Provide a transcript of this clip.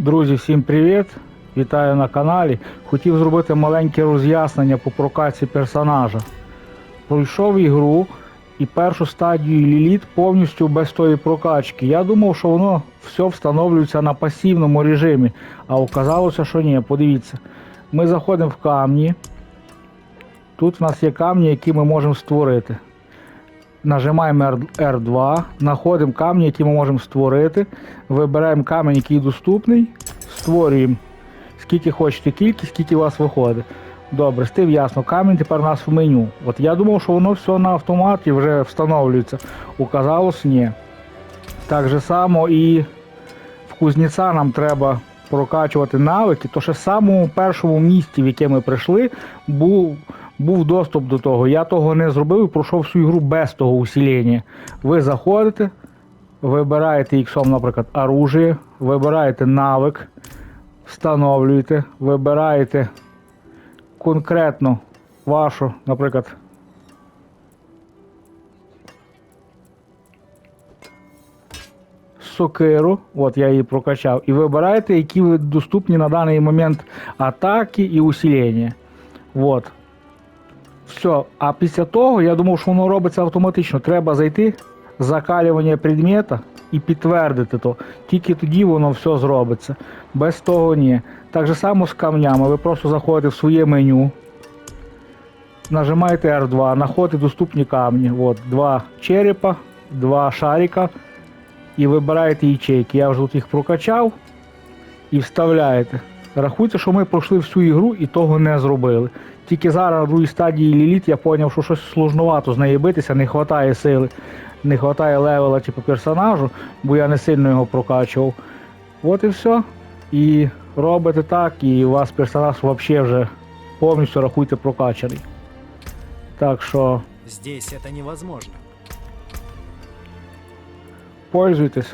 Друзі, всім привіт! Вітаю на каналі. Хотів зробити маленьке роз'яснення по прокаці персонажа. Пройшов ігру і першу стадію Ліліт повністю без тої прокачки. Я думав, що воно все встановлюється на пасивному режимі, а оказалося, що ні. Подивіться, ми заходимо в камні. Тут в нас є камні, які ми можемо створити. Нажимаємо R- R2, знаходимо камні, які ми можемо створити. Вибираємо камінь, який доступний, створюємо скільки хочете кількість, скільки у вас виходить. Добре, з тим ясно. Камінь тепер у нас в меню. От я думав, що воно все на автоматі вже встановлюється. Оказалось, ні. Так же само і в кузнеця нам треба прокачувати навики, то ще в самому першому місці, в яке ми прийшли, був, був доступ до того. Я того не зробив і пройшов всю ігру без того усилення. Ви заходите, вибираєте іксом, наприклад, оружие, вибираєте навик, встановлюєте, вибираєте конкретно вашу, наприклад, сокиру, от я її прокачав, і вибираєте, які ви доступні на даний момент атаки і усилення. От. Все. А після того я думав, що воно робиться автоматично. Треба зайти, закалювання предмета і підтвердити то. Тільки тоді воно все зробиться. Без того ні. Так же само з камнями. Ви просто заходите в своє меню. Нажимаєте R2, знаходите доступні камні. От, два черепа, два шарика. І вибираєте ячейки. Я вже тут їх прокачав і вставляєте. Рахуйте, що ми пройшли всю ігру і того не зробили. Тільки зараз другій стадії Ліліт я зрозумів, що щось сложновато з нею битися, не вистачає сили, не вистачає левела типу, персонажу, бо я не сильно його прокачував. От і все. І робите так, і у вас персонаж взагалі вже повністю рахуйте прокачаний. Так що Здесь это невозможно. пользуйтесь.